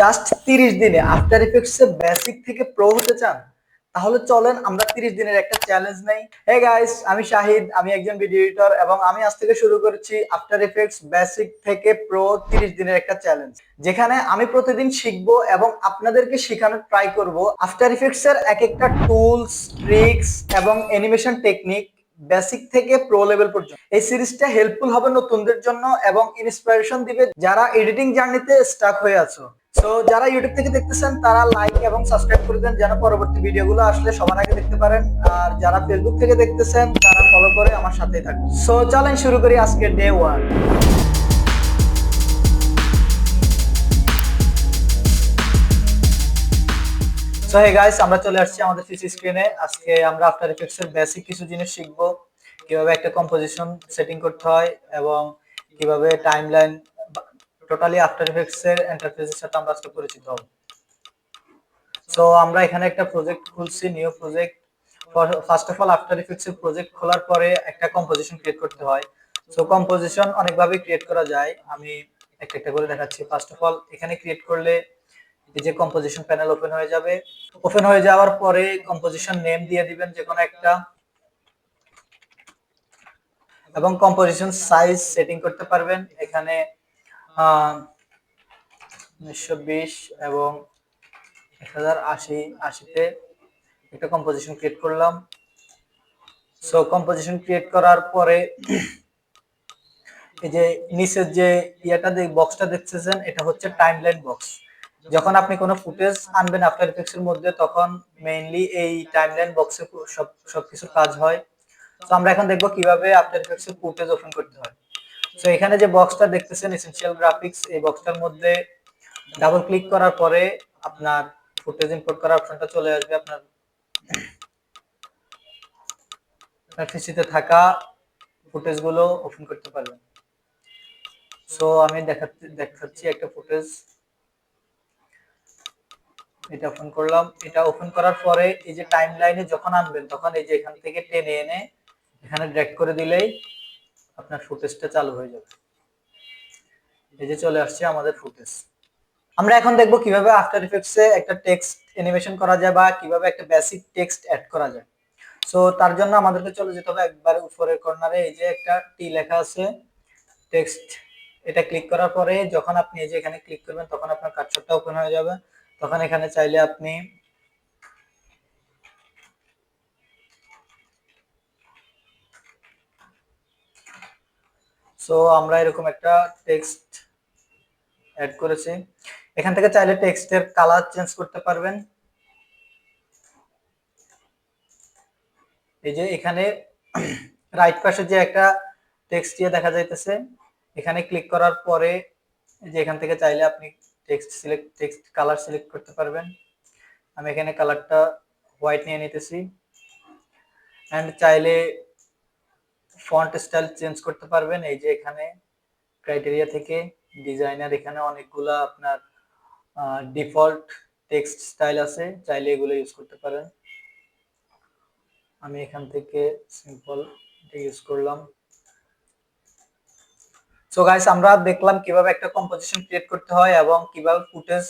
Just তিরিশ দিনে after effects basic থেকে প্রো হতে চান, তাহলে চলেন আমরা তিরিশ দিনের একটা চ্যালেঞ্জ নেই। হে গাইস আমি শাহিদ, আমি একজন ভিডিও এডিটর এবং আমি আজ থেকে শুরু করেছি আফটার ইফেক্টস বেসিক থেকে প্রো তিরিশ দিনের একটা চ্যালেঞ্জ যেখানে আমি প্রতিদিন শিখব এবং আপনাদেরকে শেখানোর ট্রাই করব আফটার ইফেক্টস এর এক একটা টুলস ট্রিক্স এবং অ্যানিমেশন টেকনিক বেসিক থেকে প্রো লেভেল পর্যন্ত। এই সিরিজটা হেল্পফুল হবে নতুনদের জন্য এবং ইন্সপিরেশন দিবে যারা এডিটিং জার্নিতে স্টাক হয়ে আছো। সো যারা ইউটিউব থেকে দেখতেছেন, তারা লাইক এবং সাবস্ক্রাইব করে দেন যেন পরবর্তী ভিডিওগুলো আসলে সবার আগে দেখতে পারেন। আর যারা ফেসবুক থেকে দেখতেছেন, তারা ফলো করে আমার সাথেই থাকুন। সো চলেন শুরু করি আজকে day one so hey guys আমরা চলে আসছি আমাদের পিসি স্ক্রিনে আজকে আমরা আফটার বেসিক কিছু জিনিস শিখব, কীভাবে একটা কম্পোজিশন সেটিং করতে হয় এবং কীভাবে টাইমলাইন টোটালি আফটার সাথে আমরা আজকে পরিচিত হব। সো আমরা এখানে একটা প্রজেক্ট খুলছি new project first of all after effects এর প্রজেক্ট খোলার পরে একটা কম্পোজিশন ক্রিয়েট করতে হয়। সো কম্পোজিশন অনেকভাবে ক্রিয়েট করা যায়। আমি একটা একটা করে দেখাচ্ছি। ফার্স্ট অফ অল এখানে ক্রিয়েট করলে এই যে কম্পোজিশন প্যানেল ওপেন হয়ে যাবে। ওপেন হয়ে যাওয়ার পরে কম্পোজিশন নেম দিয়ে দিবেন যে কোনো একটা। এবং কম্পোজিশন সাইজ সেটিং করতে পারবেন। এখানে উনিশশো বিশ এবং এক হাজার আশি, আশিতে একটা কম্পোজিশন ক্রিয়েট করলাম। সো কম্পোজিশন ক্রিয়েট করার পরে এই যে নিচের যে ইয়েটা বক্সটা দেখতেছেন, এটা হচ্ছে টাইমলাইন বক্স যখন আপনি কোনো ফুটেজ আনবেন আফটার ইফেক্টস এর মধ্যে, তখন মেইনলি এই টাইমলাইন বক্সে সব সবকিছু কাজ হয়। তো আমরা এখন দেখব কীভাবে আফটার ইফেক্টস এর ফুটেজ ওপেন করতে হয়। তো এখানে যে বক্সটা দেখতেছেন এসেনশিয়াল গ্রাফিক্স এই বক্সটার মধ্যে ডাবল ক্লিক করার পরে আপনার ফুটেজ ইম্পোর্ট করার অপশনটা চলে আসবে আপনার আপনার পিসিতে থাকা ফুটেজগুলো ওপেন করতে পারবেন। সো আমি দেখাচ্ছি একটা ফুটেজ। এটা ওপেন করলাম। এটা ওপেন করার পরে এই যে টাইম লাইনে যখন আনবেন, তখন এই যে এখান থেকে টেনে এনে এখানে ড্র্যাগ করে দিলেই আপনার ফুটেজটা চালু হয়ে যাবে। এই যে চলে আসছে আমাদের ফুটেজ আমরা এখন দেখব কীভাবে আফটার ইফেক্টসে একটা টেক্সট অ্যানিমেশন করা যায় বা কীভাবে একটা বেসিক টেক্সট অ্যাড করা যায়। সো তার জন্য আমাদেরকে চলে যেতে হবে একবার উপরের কর্নারে এই যে একটা টি লেখা আছে টেক্সট এটা ক্লিক করার পরে যখন আপনি এই যে এখানে ক্লিক করবেন, তখন আপনার কাটশটটা ওপেন হয়ে যাবে। তখন এখানে চাইলে আপনি সো আমরা এরকম একটা টেক্সট অ্যাড করেছি। এখান থেকে চাইলে টেক্সটের কালার চেঞ্জ করতে পারবেন। এই যে এখানে রাইট পাশে যে একটা টেক্সট দিয়ে দেখা যাইতেছে, এখানে ক্লিক করার পরে যে এখান থেকে চাইলে আপনি text select text colour select করতে পারবেন। আমি এখানে কালারটা হোয়াইট নিয়ে নিতেছি। অ্যান্ড চাইলে ফন্ট স্টাইল চেঞ্জ করতে পারবেন। এই যে এখানে ক্রাইটেরিয়া থেকে ডিজাইনার এখানে অনেকগুলা আপনার ডিফল্ট টেক্সট স্টাইল আছে। চাইলে এগুলো ইউজ করতে পারেন। আমি এখান থেকে সিম্পল ইউজ করলাম। সো গাইস আমরা দেখলাম কীভাবে একটা কম্পোজিশন ক্রিয়েট করতে হয় এবং কীভাবে ফুটেজ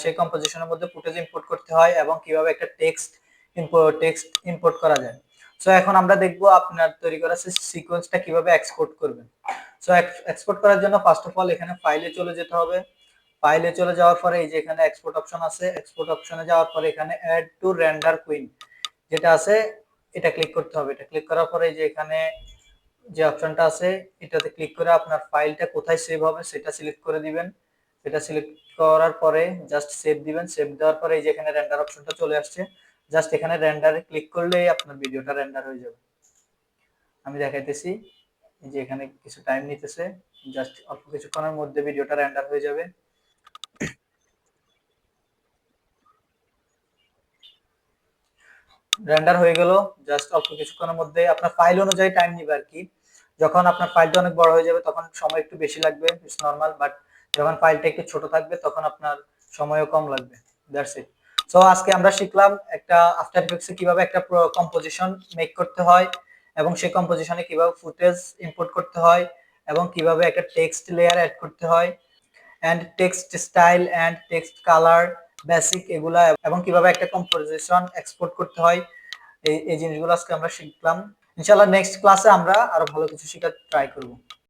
সেই কম্পোজিশনের মধ্যে ফুটেজ ইম্পোর্ট করতে হয় এবং কীভাবে একটা টেক্সট ইম্পোর্ট টেক্সট ইম্পোর্ট করা যায়। সো এখন আমরা দেখব আপনার তৈরি করা সিকোয়েন্সটা কীভাবে এক্সপোর্ট করবেন। সো এক্সপোর্ট করার জন্য ফার্স্ট অফ অল এখানে ফাইলে চলে যেতে হবে। ফাইলে চলে যাওয়ার পরে এই যে এখানে এক্সপোর্ট অপশন আছে এক্সপোর্ট অপশনে যাওয়ার পরে এখানে অ্যাড টু রেন্ডার কুইন যেটা আছে, এটা ক্লিক করতে হবে। এটা ক্লিক করার পরে এই যে এখানে যে অপশনটা আছে, এটাতে ক্লিক করে আপনার ফাইলটা কোথায় সেভ হবে সেটা সিলেক্ট করে দিবেন। সেটা সিলেক্ট করার পরে জাস্ট সেভ দিবেন। সেভ দেওয়ার পরে এই যে এখানে রেন্ডার অপশনটা চলে আসছে জাস্ট এখানে রেন্ডারে ক্লিক করলেই আপনার ভিডিওটা রেন্ডার হয়ে যাবে। আমি দেখাইতেছি যে এখানে কিছু টাইম নিতেছে জাস্ট অল্প কিছুক্ষণের মধ্যে ভিডিওটা রেন্ডার হয়ে যাবে। রেন্ডার হয়ে গেল জাস্ট অল্প কিছুক্ষণের মধ্যে আপনার ফাইল অনুযায়ী টাইম নিবে আর কি। যখন আপনার ফাইলটা অনেক বড় হয়ে যাবে, তখন সময় একটু বেশি লাগবে ইটস নর্মাল বাট যখন ফাইলটা একটু ছোট থাকবে, তখন আপনার সময়ও কম লাগবে দ্যাটস ইট সো আজকে আমরা শিখলাম একটা আফটার ইফেক্টসে কীভাবে একটা কম্পোজিশন মেক করতে হয়, এবং সেই কম্পোজিশনে কীভাবে ফুটেজ ইম্পোর্ট করতে হয়, এবং কীভাবে একটা টেক্সট লেয়ার অ্যাড করতে হয় and text style and text colour basic এগুলা এবং কীভাবে একটা কম্পোজিশন এক্সপোর্ট করতে হয়, এই এই জিনিসগুলো আজকে আমরা শিখলাম। ইনশাআল্লাহ নেক্সট ক্লাসে আমরা আরও ভালো কিছু শেখার ট্রাই করব।